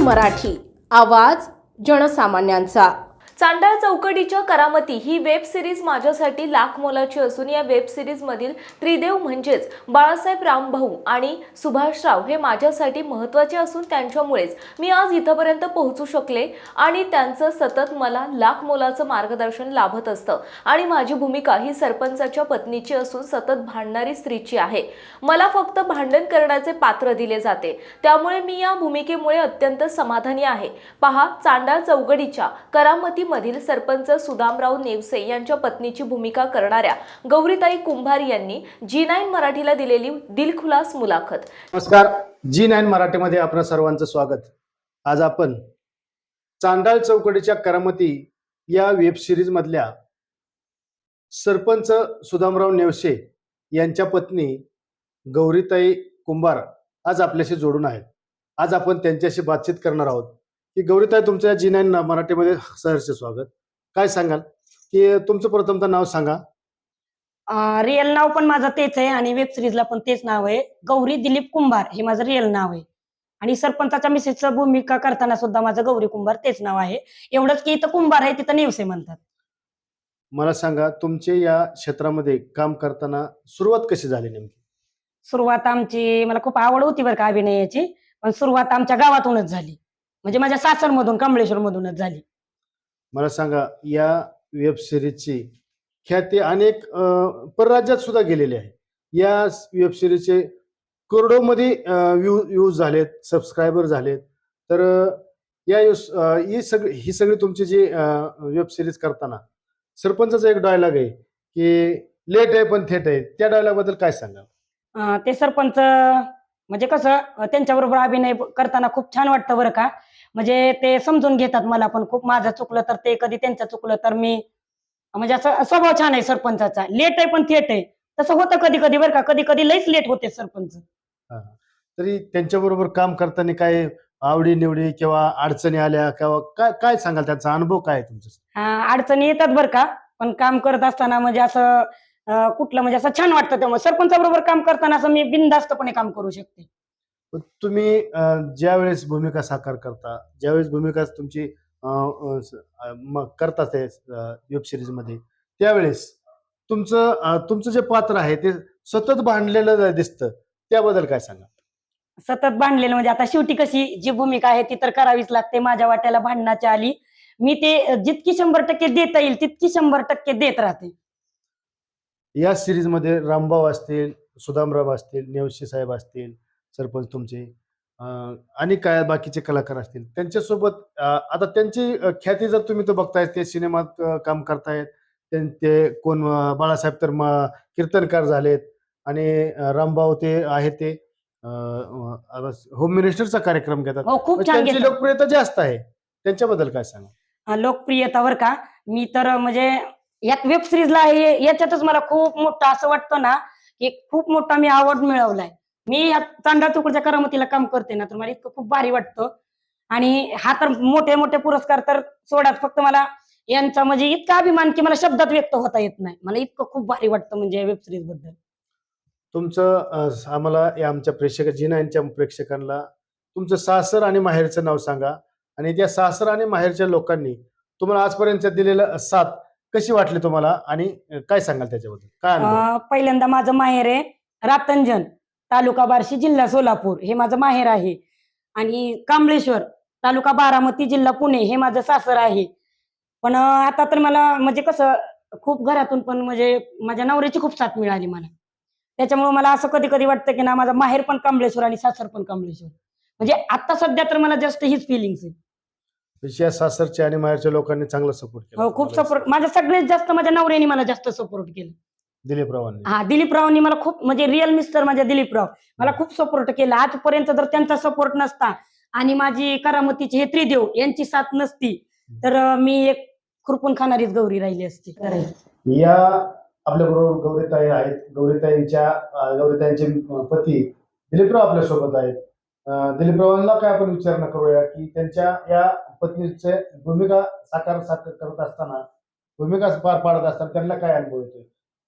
मराठी आवाज जनसामान्यांचा. चांडाळ चौकडीच्या करामती ही web series माझ्यासाठी लाख मोलाची असून या वेब सिरीजमधील त्रिदेव म्हणजेच बाळासाहेब रामभाऊ आणि सुभाषराव हे माझ्यासाठी महत्त्वाचे असून त्यांच्यामुळेच मी आज इथंपर्यंत पोहोचू शकले आणि त्यांचं सतत मला लाख मोलाचं मार्गदर्शन लाभत असतं. आणि माझी भूमिका ही सरपंचाच्या पत्नीची असून सतत भांडणारी स्त्रीची आहे. मला फक्त भांडण करण्याचे पात्र दिले जाते. त्यामुळे मी या भूमिकेमुळे अत्यंत समाधानी आहे. पहा चांडाळ चौकडीच्या करामती मधील सरपंच सुदामराव नेवसे यांच्या पत्नीची भूमिका करणाऱ्या गौरीताई कुंभार यांनी जी नाईन मराठीला दिलेली दिलखुलास मुलाखत. नमस्कार. जी नाईन मराठीमध्ये आपण सर्वांचं स्वागत. आज आपण चांडाळ चौकडीच्या करामती या वेब सिरीज मधल्या सरपंच सुदामराव नेवसे यांच्या पत्नी गौरीताई कुंभार आज आपल्याशी जोडून आहेत. आज आपण त्यांच्याशी बातचीत करणार आहोत. की गौरीताई तुमच्या जी नाईन मराठीमध्ये सहर्ष स्वागत. काय सांगाल? की तुमचं प्रथमतः नाव सांगा. रिअल नाव पण माझं तेच आहे आणि वेब सिरीजला पण तेच नाव आहे. गौरी दिलीप कुंभार हे माझं रिअल नाव आहे. आणि सरपंचाच्या मिसेसचं भूमिका करताना सुद्धा माझं गौरी कुंभार तेच नाव आहे. एवढंच की इथं कुंभार आहे तिथं नेवसे म्हणतात. मला सांगा तुमचे या क्षेत्रामध्ये काम करताना सुरुवात कशी झाली नेमकी? सुरुवात आमची मला खूप आवड होती बरं का अभिनयाची पण सुरुवात आमच्या गावातूनच झाली. म्हणजे माझ्या सासरमधून कमळेश्वर मधूनच झाली. मला सांगा या वेब सिरीजची ख्याती अनेक अं, परराज्यात सुद्धा गेलेली आहे या वेब सिरीजचे करोडोमध्ये व्ह्यू व्ह्यूज झालेत सबस्क्रायबर झालेत. तर अं, या यूस- अं, ही सगळी ही सगळी तुमची जी वेब सिरीज करताना सरपंचाचा एक डायलॉग आहे की लेट आहे पण थेट आहे. त्या डायलॉगबद्दल काय सांगाल? अं, ते सरपंच म्हणजे कसं त्यांच्याबरोबर अभिनय करताना खूप छान वाटतं बरं का. म्हणजे ते समजून घेतात मला पण खूप. माझं चुकलं तर ते कधी त्यांचं चुकलं तर मी. म्हणजे असं स्वभाव छान आहे सरपंचाचा. लेट आहे पण थेट आहे. तसं होतं कधी कधी बरं का. कधी कधी लईच लेट होते सरपंच. तरी त्यांच्याबरोबर काम करताना काय आवडी निवडी किंवा अडचणी आल्या किंवा काय काय सांगाल? त्यांचा अनुभव काय तुमचा? अं, अडचणी येतात बरं का. पण काम करत असताना म्हणजे असं कुठलं म्हणजे असं छान वाटतं तेव्हा. सरपंचाबरोबर काम करताना असं मी बिनधास्तपणे काम करू शकते. तुम्ही ज्यावेळेस भूमिका साकार करता ज्यावेळेस भूमिका तुमची करता ते वेब सिरीजमध्ये त्यावेळेस तुमचं तुमचं जे पात्र आहे ते सतत भांडलेलं दिसतं. त्याबद्दल काय सांगा? सतत बांधलेलं म्हणजे आता शेवटी कशी जी भूमिका आहे ती तर करावीच लागते माझ्या वाट्याला भांडणाची आली. मी ते जितकी शंभर टक्के देता येईल तितकी शंभर टक्के देत राहते. या सिरीजमध्ये रामभाऊ असतील सुदामराव असतील नेवशी साहेब असतील सरपंच तुमचे. आणि काय बाकीचे कलाकार असतील. त्यांच्यासोबत आता त्यांची ख्याती जर तुम्ही तर बघताय ते सिनेमात काम करतायत. त्यां- ते कोण बाळासाहेब तर कीर्तनकार झालेत. आणि रामभाऊ ते आहेत ते. होम मिनिस्टरचा कार्यक्रम घेतात. हो त्यांची लोकप्रियता जास्त आहे. त्यांच्याबद्दल काय सांगा? लोकप्रियतावर का. मी तर म्हणजे यात वेब सिरीजला आहे याच्यातच मला खूप मोठं असं वाटतं ना की खूप मोठा मी आवड मिळवलाय. मी या चांदा तुकडच्या करामतीला काम करते ना तर मला इतकं खूप भारी वाटतं. आणि हा तर मोठे मोठे पुरस्कार तर सोडाच फक्त मला यांचा म्हणजे इतका अभिमान की मला शब्दात व्यक्त होता येत नाही. मला इतकं खूप भारी वाटतं म्हणजे वेब सिरीजबद्दल. तुमचं अं, आम्हाला या आमच्या प्रेक्षक जिना यांच्या प्रेक्षकांना तुमचं सासर आणि माहेरचं नाव सांगा. आणि त्या सासर आणि माहेरच्या लोकांनी तुम्हाला आजपर्यंत दिलेलं साथ कशी वाटली तुम्हाला? आणि अं, काय सांगाल त्याच्याबद्दल? काय अनुभव? अं, पहिल्यांदा माझं माहेर आहे रातंजन तालुका बार्शी जिल्हा सोलापूर हे माझं माहेर आहे. आणि कांबळेश्वर तालुका बारामती जिल्हा पुणे हे माझं सासर आहे. पण आता तर मला म्हणजे कसं खूप घरातून पण म्हणजे माझ्या नवऱ्याची खूप साथ मिळाली मला. त्याच्यामुळे मला असं कधी कधी वाटतं की ना माझा माहेर पण कांबळेश्वर आणि सासर पण कांबळेश्वर. म्हणजे आता सध्या तर मला जास्त हीच फिलिंग्स आहे. या सासरच्या आणि माहेरच्या लोकांनी चांगला सपोर्ट केला. हो खूप. सपोर्ट माझ्या सगळ्यात जास्त माझ्या नवऱ्याने मला जास्त सपोर्ट केलं. दिलीपरावांनी हा दिलीपरावांनी मला खूप म्हणजे रिअल मिस्टर माझ्या दिलीपराव मला खूप सपोर्ट केला. आजपर्यंत जर त्यांचा सपोर्ट नसता आणि माझी करामतीची हे त्रिदेव यांची साथ नसती तर मी एक खुरपून खाणारीच गौरी राहिली असती. या आपल्या बरोबर गौरीताई आहेत. गौरीताईंच्या गौरीताईंचे पती दिलीपराव आपल्यासोबत आहेत. दिलीपरावांना काय आपण विचारणा करूया की त्यांच्या या पत्नीचे भूमिका साकार साकार करत असताना भूमिका पार पाडत असताना त्यांना काय अनुभव येतोय?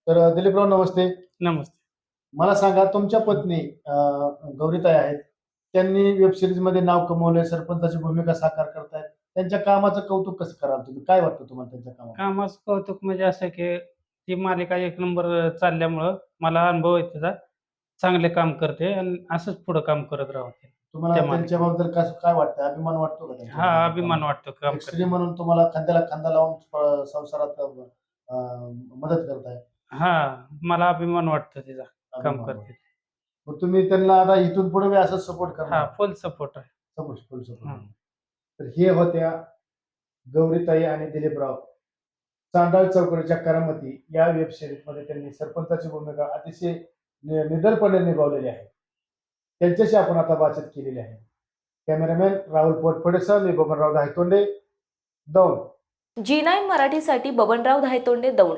तर दिलीपराव नमस्ते. नमस्ते. मला सांगा तुमच्या पत्नी गौरीताई आहेत. त्यांनी वेब सिरीजमध्ये नाव कमवलंय सरपंचाची भूमिका साकार करतायत. त्यांच्या कामाचं कौतुक कसं कराल तुम्ही? काय वाटतं तुम्हाला त्यांच्या कामात कामाचं कौतुक म्हणजे असं की ती मालिका एक नंबर चालल्यामुळं मला अनुभव आहे त्याचा चांगले काम करते आणि असंच पुढं काम करत राहते तुम्हाला त्या. त्यांच्याबद्दल कसं काय वाटतं? अभिमान वाटतो का? हा अभिमान वाटतो काम एक स्त्री म्हणून तुम्हाला खांद्याला खांदा लावून संसारात अं, मदत करताय. हा मला अभिमान वाटतो तिचा काम. करते. मग तुम्ही त्यांना आता इथून पुढे बी असंच सपोर्ट हा करणार फुल सपोर्ट आहे. सपोर्ट फुल सपोर्ट हं. तर हे होत्या गौरीताई आणि दिलीपराव चांडाळ चौकडीच्या करामती या वेब सिरीजमध्ये त्यांनी सरपंचाची भूमिका अतिशय नि- निडरपणे निभावलेली आहे. त्यांच्याशी आपण आता बातचीत केलेली आहे. कॅमेरामॅन राहुल पोटफडेसह मी बबनराव धायतोंडे दौंड. जी नाईन मराठीसाठी बबनराव धायतोंडे दौंड.